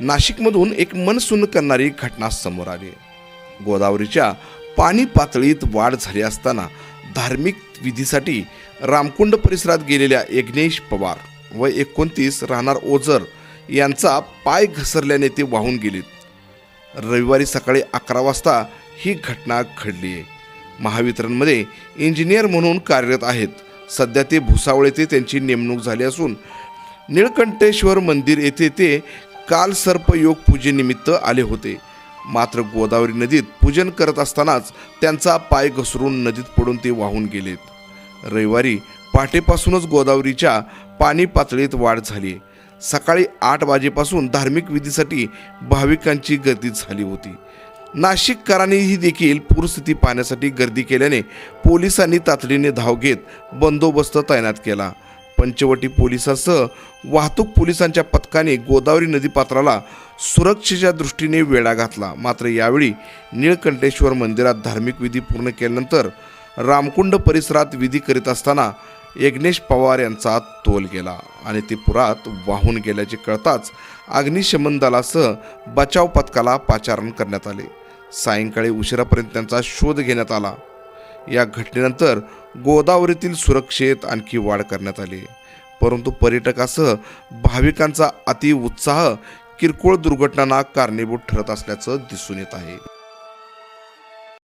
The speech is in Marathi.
नाशिकमधून एक मनसून करणारी घटना समोर आली. गोदावरीच्या पाणी पातळीत वाढ झाली असताना धार्मिक विधीसाठी रामकुंड परिसरात गेलेल्या यज्ञेश पवार व एकोणतीस राहणार ओझर यांचा पाय घसरल्याने ते वाहून गेलेत. रविवारी सकाळी अकरा वाजता ही घटना घडली. आहे महावितरणमध्ये इंजिनियर म्हणून कार्यरत आहेत. सध्या ते भुसावळ येथे त्यांची नेमणूक झाली असून निळकंठेश्वर मंदिर येथे ते काल सर्पयोग पूजेनिमित्त आले होते. मात्र गोदावरी नदीत पूजन करत असतानाच त्यांचा पाय घसरून नदीत पडून ते वाहून गेलेत. रविवारी पहाटेपासूनच गोदावरीच्या पाणी पातळीत वाढ झाली. सकाळी आठ वाजेपासून धार्मिक विधीसाठी भाविकांची गर्दी झाली होती. नाशिककरांनीही देखील पूरस्थिती पाहण्यासाठी गर्दी केल्याने पोलिसांनी तातडीने धाव घेत बंदोबस्त तैनात केला. पंचवटी पोलिसांसह वाहतूक पोलिसांच्या पथकाने गोदावरी नदीपात्राला सुरक्षेच्या दृष्टीने वेढा घातला. मात्र यावेळी निळकंठेश्वर मंदिरात धार्मिक विधी पूर्ण केल्यानंतर रामकुंड परिसरात विधी करीत असताना यज्ञेश पवार यांचा तोल गेला आणि ते पुरात वाहून गेल्याचे कळताच अग्निशमन दलासह बचाव पथकाला पाचारण करण्यात आले. सायंकाळी उशिरापर्यंत त्यांचा शोध घेण्यात आला. या घटनेनंतर गोदावरीतील सुरक्षेत आणखी वाढ करण्यात आली. परंतु पर्यटकासह भाविकांचा अति उत्साह किरकोळ दुर्घटनांना कारणीभूत ठरत असल्याचं दिसून येत आहे.